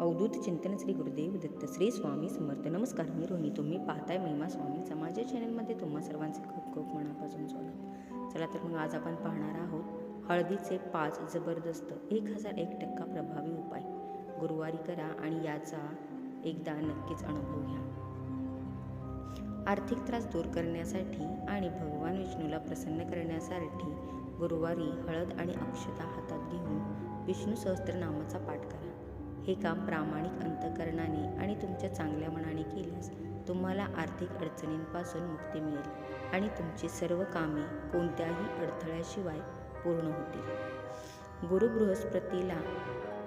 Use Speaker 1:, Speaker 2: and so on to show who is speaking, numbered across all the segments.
Speaker 1: अवधूत चिंतन श्री गुरुदेव दत्त श्री स्वामी समर्थ. नमस्कार मी रोहिणी तुम्ही पाहताय महिमा स्वामीचा माझ्या चॅनलमध्ये तुम्हा सर्वांचे खूप खूप मनापासून स्वागत. चला तर मग आज आपण पाहणार आहोत हळदीचे पाच जबरदस्त एक हजार एक टक्का प्रभावी उपाय. गुरुवारी करा आणि याचा एकदा नक्कीच अनुभव घ्या. आर्थिक त्रास दूर करण्यासाठी आणि भगवान विष्णूला प्रसन्न करण्यासाठी गुरुवारी हळद आणि अक्षता हातात घेऊन विष्णू सहस्त्रनामाचा पाठ करा. हे काम प्रामाणिक अंतकरणाने आणि तुमच्या चांगल्या मनाने केल्यास तुम्हाला आर्थिक अडचणींपासून मुक्ती मिळेल आणि तुमची सर्व कामे कोणत्याही अडथळ्याशिवाय पूर्ण होतील. गुरु बृहस्पतीला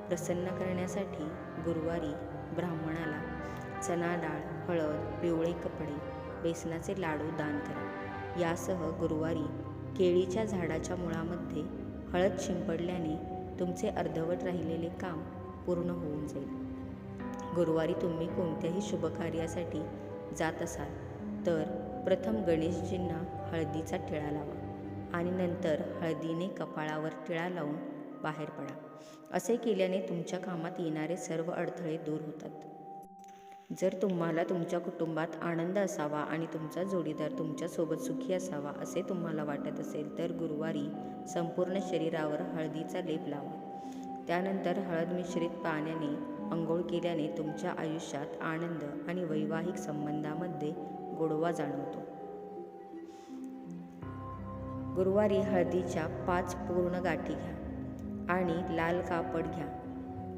Speaker 1: प्रसन्न करण्यासाठी गुरुवारी ब्राह्मणाला चना डाळ हळद पिवळे कपडे बेसनाचे लाडू दान करा. यासह गुरुवारी केळीच्या झाडाच्या मुळामध्ये हळद शिंपडल्याने तुमचे अर्धवट राहिलेले काम पूर्ण होऊन जाईल. गुरुवारी तुम्ही कोणत्याही शुभकार्यासाठी जात असाल तर प्रथम गणेशजींना हळदीचा टिळा लावा आणि नंतर हळदीने कपाळावर टिळा लावून बाहेर पडा. असे केल्याने तुमच्या कामात येणारे सर्व अडथळे दूर होतात. जर तुम्हाला तुमच्या कुटुंबात आनंद असावा आणि तुमचा जोडीदार तुमच्यासोबत सुखी असावा असे तुम्हाला वाटत असेल तर गुरुवारी संपूर्ण शरीरावर हळदीचा लेप लावा. त्यानंतर हळद मिश्रित पाण्याने अंघोळ केल्याने तुमच्या आयुष्यात आनंद आणि वैवाहिक संबंधामध्ये गोडवा जाणवतो. गुरुवारी हळदीच्या पाच पूर्ण गाठी घ्या आणि लाल कापड घ्या.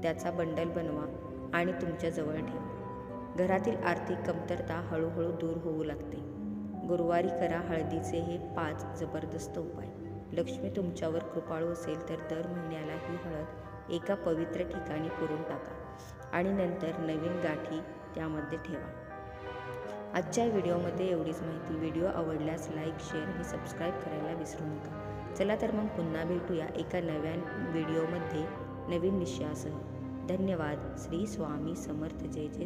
Speaker 1: त्याचा बंडल बनवा आणि तुमच्याजवळ ठेवा. घरातील आर्थिक कमतरता हळूहळू दूर होऊ लागते. गुरुवारी करा हळदीचे हे पाच जबरदस्त उपाय. लक्ष्मी तुमच्यावर कृपाळू असेल तर दर महिन्याला ही हळद एका पवित्र ठिकाणी पुरून टाका आणि नंतर नवीन गाठी त्यामध्ये ठेवा. आजच्या व्हिडिओमध्ये एवढीच माहिती. व्हिडिओ आवडल्यास लाईक शेअर आणि सबस्क्राईब करायला विसरू नका. चला तर मग पुन्हा भेटूया एका नव्या व्हिडिओमध्ये नवीन विषयासह धन्यवाद. श्री स्वामी समर्थ. जय जय